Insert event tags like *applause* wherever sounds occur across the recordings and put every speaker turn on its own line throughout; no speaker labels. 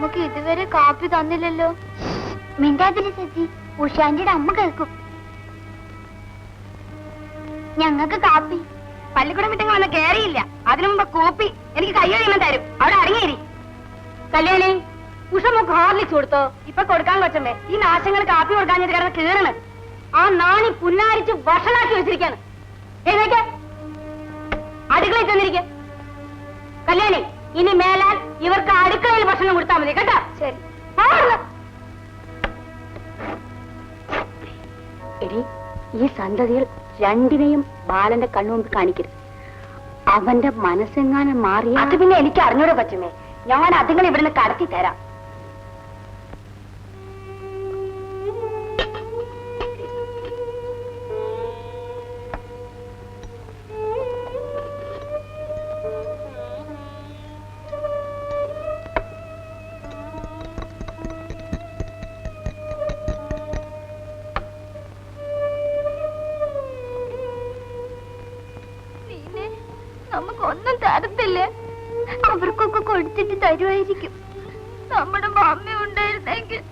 നമുക്ക് ഇതുവരെ കാപ്പി തന്നില്ലല്ലോ. മിണ്ടാതിരി സജി ഉഷാന്റിയുടെ അമ്മ കേൾക്കും. ഞങ്ങൾക്ക് കാപ്പി.
പള്ളിക്കുടം വിട്ടങ്ങ് വന്ന് കേറിയില്ല. അതിനു മുമ്പ് കോപ്പി എനിക്ക് കയ്യൊഴിയുമ്പോൾ തരും. അവിടെ അടങ്ങിയിരി. കല്യാണി ഉഷ നമുക്ക് ഹോർലിക്സ് കൊടുത്തോ? ഇപ്പൊ കൊടുക്കാൻ കൊച്ചമ്മേ ഈ നാശങ്ങൾ കാപ്പി കൊടുക്കാൻ കിടന്ന് കീറണ്. ആ നാണി പുന്നാരിച്ച് വഷളാക്കി വെച്ചിരിക്കാണ്. അടുക്കളയിൽ ചെന്നിരിക്കെ. കല്യാണി ഇനി മേലാൽ ഇവർക്ക് അടുക്കളയിൽ ഭക്ഷണം കൊടുത്താൽ മതി കേട്ടോ? ശരി. എടി ഈ സന്തതികൾ രണ്ടിനെയും ബാലന്റെ കണ്ണുമുമ്പ് കാണിക്കരുത്. അവന്റെ മനസ്സെങ്ങാനും മാറിയ അത് പിന്നെ എനിക്ക് അറിഞ്ഞൂടെ പറ്റുമേ ഞാൻ അതുങ്ങളെ ഇവിടുന്ന് കടത്തി തരാം
തരത്തില്ലേ അവർക്കൊക്കെ കൊടുത്തിട്ട് തരുമായിരിക്കും. നമ്മുടെ മമ്മി ഉണ്ടായിരുന്നെങ്കിൽ.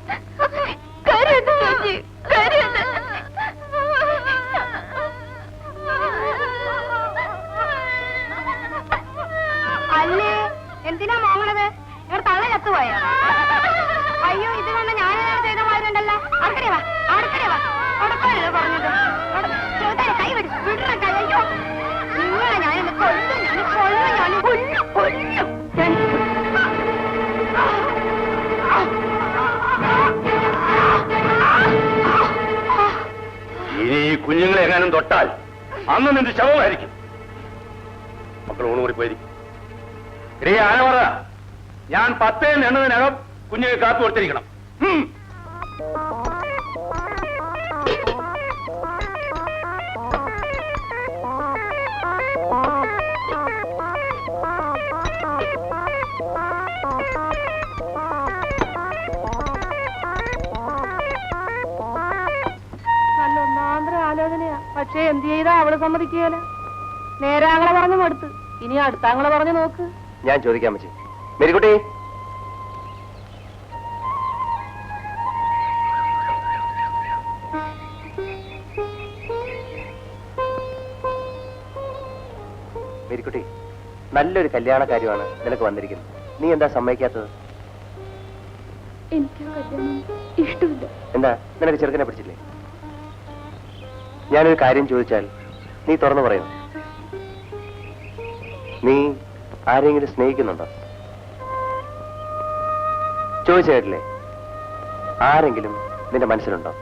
അല്ലേ? എന്തിനാ മോങ്ങണത് ഇവർ തള്ള ചത്തുപോയോ അയ്യോ ഇത് വന്ന ഞാൻ ചെയ്ത മാതിരിണ്ടല്ലോ അടുക്കടേ വാ വാ അടുക്കല്ലോ
കുഞ്ഞുങ്ങളെ എങ്ങാനും തൊട്ടാൽ അന്ന് നിന്റെ ശവമായിരിക്കും. മക്കൾ ഊണുകൂടി പോയിരിക്കും ഇടേ ആന പറ. ഞാൻ പത്തേ എണ്ണതിനകം കുഞ്ഞുങ്ങൾ കാത്തു കൊടുത്തിരിക്കണം.
പക്ഷേ എന്ത് ചെയ്താ അവൾ സമ്മതിക്കുകയല്ല നേരാങ്ങളെ പറഞ്ഞു മടുത്ത് ഇനി അടുത്താങ്ങളെ പറഞ്ഞു നോക്ക്.
ഞാൻ ചോദിക്കാൻ പറ്റി മേരിക്കുട്ടി. മേരിക്കുട്ടി നല്ലൊരു കല്യാണ കാര്യമാണ് നിനക്ക് വന്നിരിക്കുന്നത്. നീ എന്താ സമ്മതിക്കാത്തത്?
എനിക്ക് കല്യാണം ഇഷ്ടമില്ല.
എന്താ? നിനക്ക് ചെറുക്കനെ പിടിച്ചില്ലേ? ഞാനൊരു കാര്യം ചോദിച്ചാൽ നീ തുറന്നു പറയും. നീ ആരെങ്കിലും സ്നേഹിക്കുന്നുണ്ടോ? ചോദിച്ചു കേട്ടില്ലേ? ആരെങ്കിലും നിന്റെ മനസ്സിലുണ്ടോ?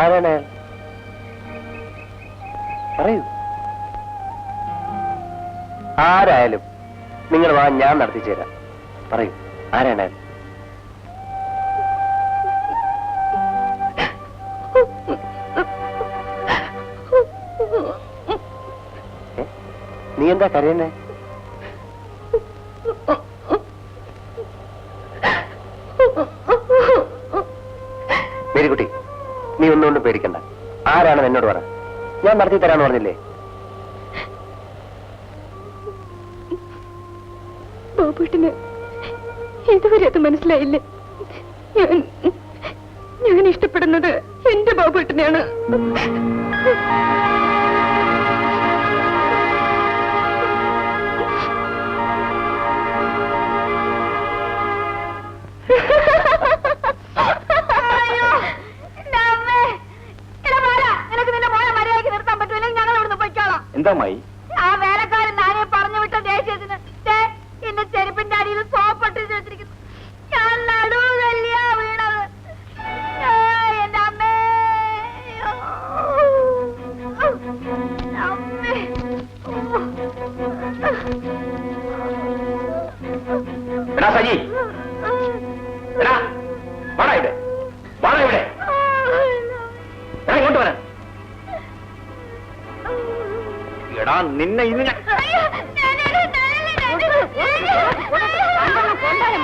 ആരാണ്? പറയൂ. ആരായാലും നിങ്ങൾ വാ ഞാൻ നടത്തിച്ചു തരാം പറയൂ ആരാണ് നീ എന്താ കരയുന്നേ? മേരിക്കുട്ടി നീ ഒന്നുകൊണ്ടും പേടിക്കണ്ട. ആരാണെന്ന് എന്നോട് പറ. ഞാൻ നടത്തി തരാന്ന് പറഞ്ഞില്ലേ?
ബാബുട്ടിന് ഇതുവരെ അത് മനസ്സിലായില്ലേ. ഞാൻ ഞാൻ ഇഷ്ടപ്പെടുന്നത് എന്റെ ബാബുട്ടിനെയാണ്.
എടാ നിന്നെ ഞാൻ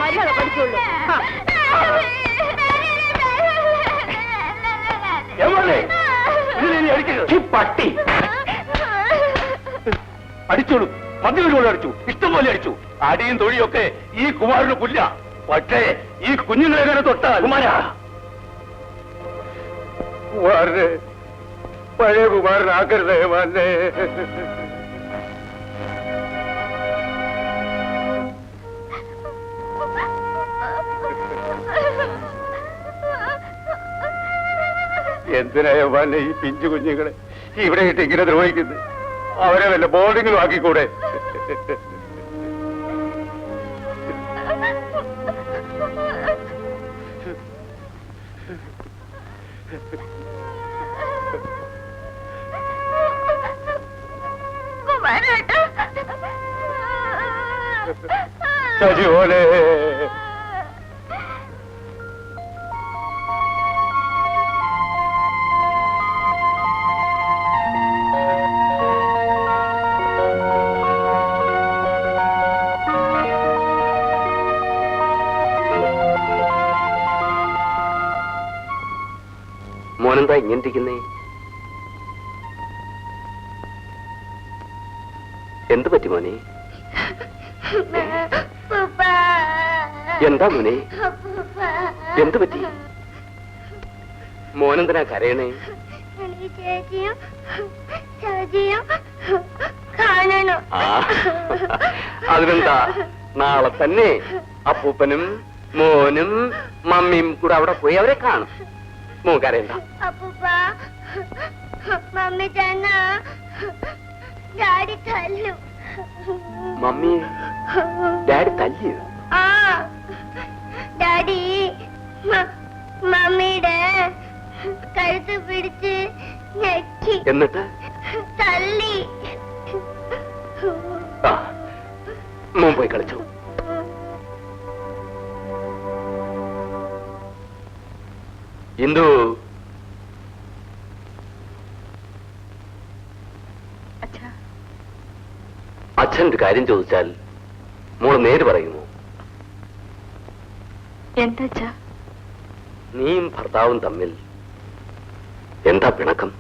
മര്യാദ പഠിച്ചുള്ളൂ
ഈ പട്ടി. അടിച്ചോളൂ.
പന്തികൾ അടിച്ചു. ഇഷ്ടംപോലെ അടിച്ചു. അടിയും തൊഴിയൊക്കെ ഈ കുമാരന് പുല്ല. പക്ഷേ ഈ കുഞ്ഞുങ്ങളെ തൊട്ടാൽ കുമാര. കുമാരനെ പഴയ കുമാരനാക്കരുത് മാന്നെ എന്തിനായ മാന്നെ ഈ പിഞ്ചു കുഞ്ഞുങ്ങളെ ഇവിടെ ഇട്ട് ഇങ്ങനെ ദ്രോഹിക്കുന്നത്? അവരെ വല്ല ബോർഡിങ്ങിലും ആക്കിക്കൂടെ? *laughs* ശശി പോലെ
മോനെന്താ ഇങ്ങനെ എന്ത് പറ്റി മോനെ? എന്താ മോനെ? എന്ത് പറ്റി? മോനെന്തിനാ കരയണേ? അതിനെന്താ? നാളെ തന്നെ അപ്പൂപ്പനും മോനും മമ്മിയും കൂടെ അവിടെ പോയി അവരെ കാണും. മോൻ കരയണ്ട.
അപ്പൂപ്പ മമ്മി ഡാഡി തല്ലു.
മമ്മി ഡാഡി തല്ലിയോ?
ആ. ഡാഡി മ- മമ്മിയുടെ കഴുത്ത് പിടിച്ച് ഞെക്കി
എന്നിട്ട്
തല്ലി
ആ മോൻ പോയി കളിച്ചു ഇന്ദു അച്ഛൻ ഒരു കാര്യം ചോദിച്ചാൽ മോൾ നേര് പറയുമോ
എന്താ
നീയും ഭർത്താവും തമ്മിൽ എന്താ പിണക്കം?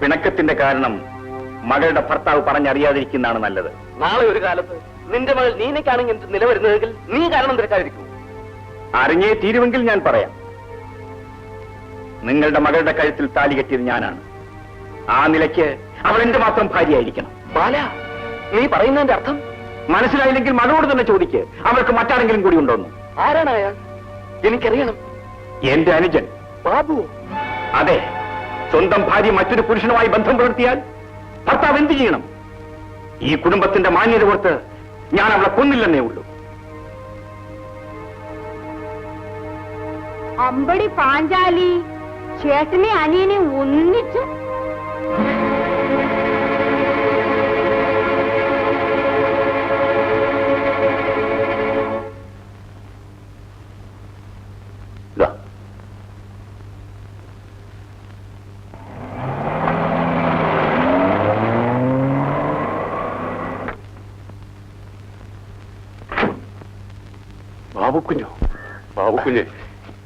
പിണക്കത്തിന്റെ കാരണം മകളുടെ ഭർത്താവ് പറഞ്ഞറിയാതിരിക്കുന്നതാണ് നല്ലത്.
നാളെ ഒരു കാലത്ത് നിന്റെ മകൾ നീനയ്ക്കാണെങ്കിൽ നിലവരുന്നതെങ്കിൽ നീ കാരണം തിരക്കാതിരിക്കൂ.
അറിഞ്ഞേ തീരുമെങ്കിൽ ഞാൻ പറയാം. നിങ്ങളുടെ മകളുടെ കഴുത്തിൽ താലി കെട്ടിയത് ഞാനാണ്. ആ നിലയ്ക്ക് അവൾ എന്റെ മാത്രം ഭാര്യയായിരിക്കണം?
ബാല നീ പറയുന്നതിന്റെ അർത്ഥം?
മനസ്സിലായില്ലെങ്കിൽ മകളോട് തന്നെ ചോദിക്ക്. അവൾക്ക് മറ്റാരെങ്കിലും കൂടി ഉണ്ടോന്ന്.
ആരാണ് അയാൾ? എനിക്കറിയണം.
എന്റെ അനുജൻ.
ബാബു.
അതെ സ്വന്തം ഭാര്യ മറ്റൊരു പുരുഷനുമായി ബന്ധം പുലർത്തിയാൽ ഭർത്താവ് എന്ത് ചെയ്യണം? ഈ കുടുംബത്തിന്റെ മാന്യത കൊടുത്ത് ഞാൻ അവളെ കൊന്നില്ലെന്നേ ഉള്ളൂ.
അമ്പടി പാഞ്ചാലി ചേട്ടനെ അനിയനെ ഒന്നിച്ച്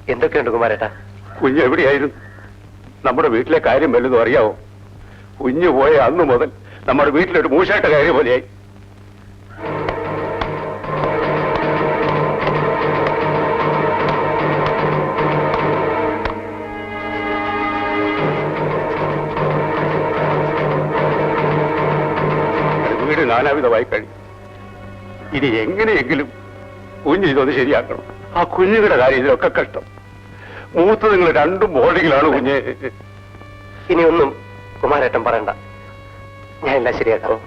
എന്തൊക്കെയുണ്ട് കുമാരേട്ടാ?
കുഞ്ഞ് എവിടെയായിരുന്നു? നമ്മുടെ വീട്ടിലെ കാര്യം വല്ലതും അറിയാവോ? കുഞ്ഞ് പോയ അന്ന് മുതൽ നമ്മുടെ വീട്ടിലൊരു മൂശാട്ട കാര്യം പോലെയായി. വീട് നാനാവിധമായി കഴിഞ്ഞു. ഇനി എങ്ങനെയെങ്കിലും കുഞ്ഞ് ഇതൊന്ന് ശരിയാക്കണം. ആ കുഞ്ഞുങ്ങളുടെ കാര്യം ഇതിലൊക്കെ കഷ്ടം. മൂത്ത് നിങ്ങൾ രണ്ടും ബോർഡിങ്ങിലാണ് കുഞ്ഞ്.
ഇനി ഒന്നും കുമാരേട്ടൻ പറയണ്ട. ഞാൻ എല്ലാം ശരിയാക്കാം.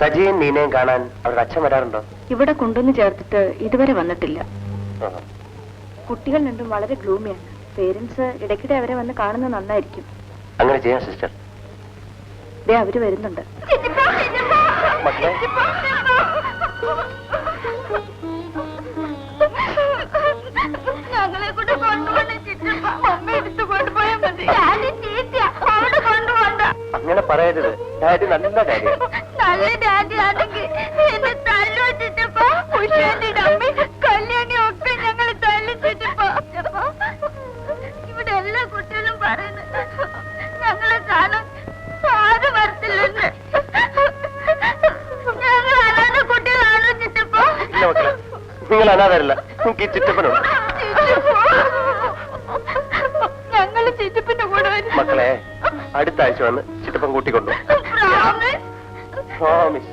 സജിയും നീനയും കാണാൻ അവരുടെ അച്ഛൻ വരാറുണ്ടോ?
ഇവിടെ കൊണ്ടുവന്ന് ചേർത്തിട്ട് ഇതുവരെ വന്നിട്ടില്ല. കുട്ടികൾ രണ്ടും വളരെ ഗ്ലൂമിയാണ് പേരൻസ് ഇടയ്ക്കിടെ അവരെ വന്ന് കാണുന്നത് നന്നായിരിക്കും.
അങ്ങനെ ചെയ്യാം സിസ്റ്റർ.
ദേ അവർ വരുന്നുണ്ട്.
മക്കളെ.
ഞങ്ങളെ കൊണ്ട് കൊണ്ടുപോകണ ചിറ്റപ്പ മമ്മ എടുത്തു കൊണ്ടുപോയാൽ മതി. അവിടെ കൊണ്ടുപോകണ്ട. അങ്ങനെ പറയരുത്. ഡാഡി നല്ല ഡാഡിയാണ് നല്ല
ഡാഡി ആണെങ്കിൽ നിങ്ങൾ അനാഥരല്ല. നമുക്ക് ഈ ചിറ്റപ്പനുണ്ട്.
ചിറ്റപ്പിന്റെ കൂടെ വരും.
മക്കളെ അടുത്ത ആഴ്ച വന്ന് ചിറ്റപ്പൻ കൂട്ടിക്കൊണ്ടു. പ്രോമിസ്